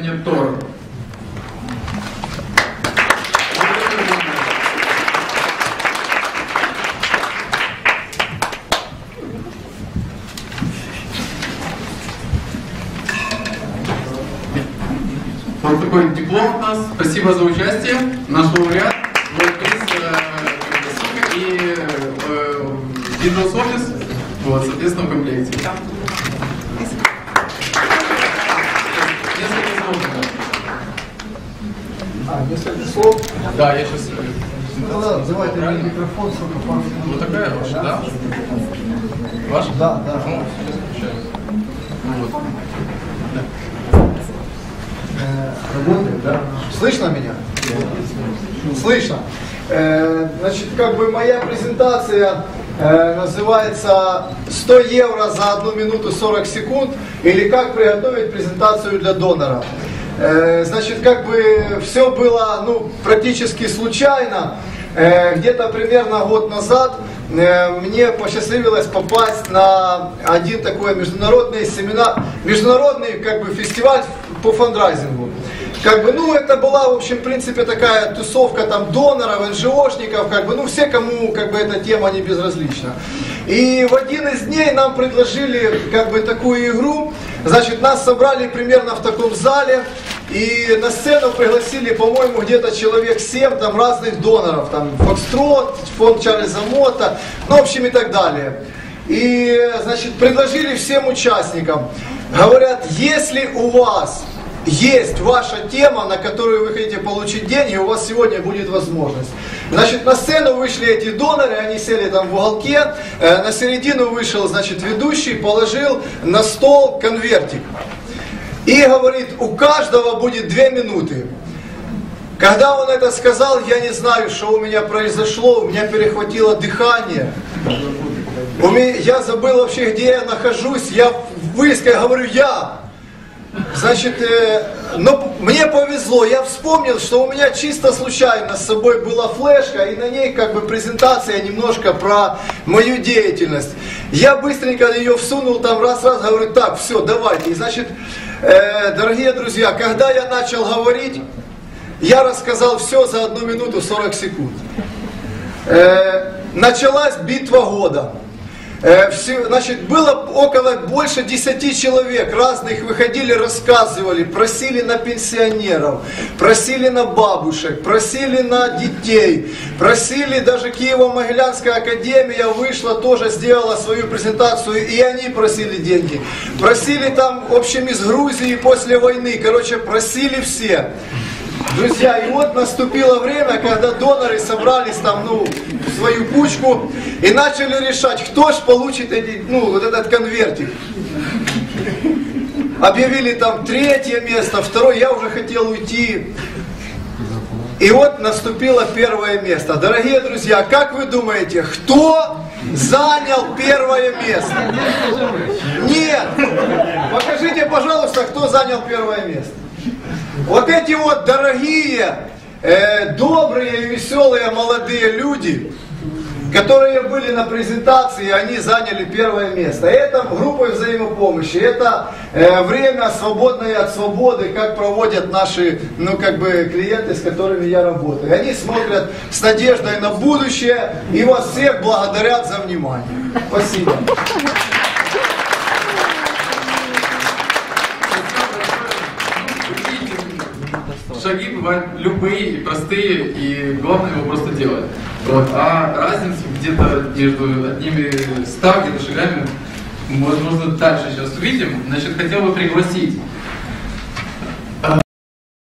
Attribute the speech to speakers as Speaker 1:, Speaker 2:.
Speaker 1: нет Тора. Вот такой диплом от нас. Спасибо за участие. Наш лауреат. Вот приз э, и э, Windows Office. Вот, соответственно, в комплекте.
Speaker 2: А, несколько слов.
Speaker 1: Да, я сейчас...
Speaker 2: Ну ладно, давайте мне микрофон, сколько пару.
Speaker 1: Вот такая ваша, да? Ваша?
Speaker 2: Да, да.
Speaker 1: Ну, сейчас. Ну вот.
Speaker 2: Э, Работает, да? Слышно меня? Слышно. Э, Значит, как бы моя презентация э, называется 100 евро за 1 минуту 40 секунд или как приготовить презентацию для донора. Э, Значит, как бы все было ну, практически случайно. Э, Где-то примерно год назад э, мне посчастливилось попасть на один такой международный семинар, международный как бы фестиваль по фандрайзингу. Как бы, ну, это была, в общем, в принципе, такая тусовка там доноров, НЖОшников, как бы, ну, все, кому, как бы, эта тема не безразлична. И в один из дней нам предложили, как бы, такую игру. Значит, нас собрали примерно в таком зале, и на сцену пригласили, по-моему, где-то человек 7 там разных доноров, там, Фокстрот, фонд Чарльза Мота, ну, в общем, и так далее. И, значит, предложили всем участникам, говорят, если у вас есть ваша тема, на которую вы хотите получить деньги, у вас сегодня будет возможность. Значит, на сцену вышли эти доноры, они сели там в уголке, э, на середину вышел, значит, ведущий, положил на стол конвертик. И говорит, у каждого будет две минуты. Когда он это сказал, я не знаю, что у меня произошло, у меня перехватило дыхание. У меня, я забыл вообще, где я нахожусь, я выискал, говорю, я. Значит, э, но мне повезло, я вспомнил, что у меня чисто случайно с собой была флешка, и на ней как бы презентация немножко про мою деятельность. Я быстренько ее всунул там раз-раз, говорю, так, все, давайте. И значит, э, дорогие друзья, когда я начал говорить, я рассказал все за одну минуту 40 секунд. Э, началась битва года. Э, все, значит, было около больше 10 человек разных выходили, рассказывали, просили на пенсионеров, просили на бабушек, просили на детей, просили даже Киево-Могилянская академия вышла, тоже сделала свою презентацию, и они просили деньги. Просили там, в общем, из Грузии после войны, короче, просили все. Друзья, и вот наступило время, когда доноры собрались там, ну, в свою кучку и начали решать, кто ж получит эти, ну, вот этот конвертик. Объявили там третье место, второе, я уже хотел уйти. И вот наступило первое место. Дорогие друзья, как вы думаете, кто занял первое место? Нет. Покажите, пожалуйста, кто занял первое место. Вот эти вот дорогие, э, добрые и веселые молодые люди, которые были на презентации, они заняли первое место. Это группа взаимопомощи, это э, время свободное от свободы, как проводят наши, ну как бы клиенты, с которыми я работаю. Они смотрят с надеждой на будущее и вас всех благодарят за внимание. Спасибо.
Speaker 1: Шаги бывают любые и простые, и главное его просто делать. Вот. А разницу где-то между одними ста где-то шагами, возможно, дальше сейчас увидим. Значит, хотел бы пригласить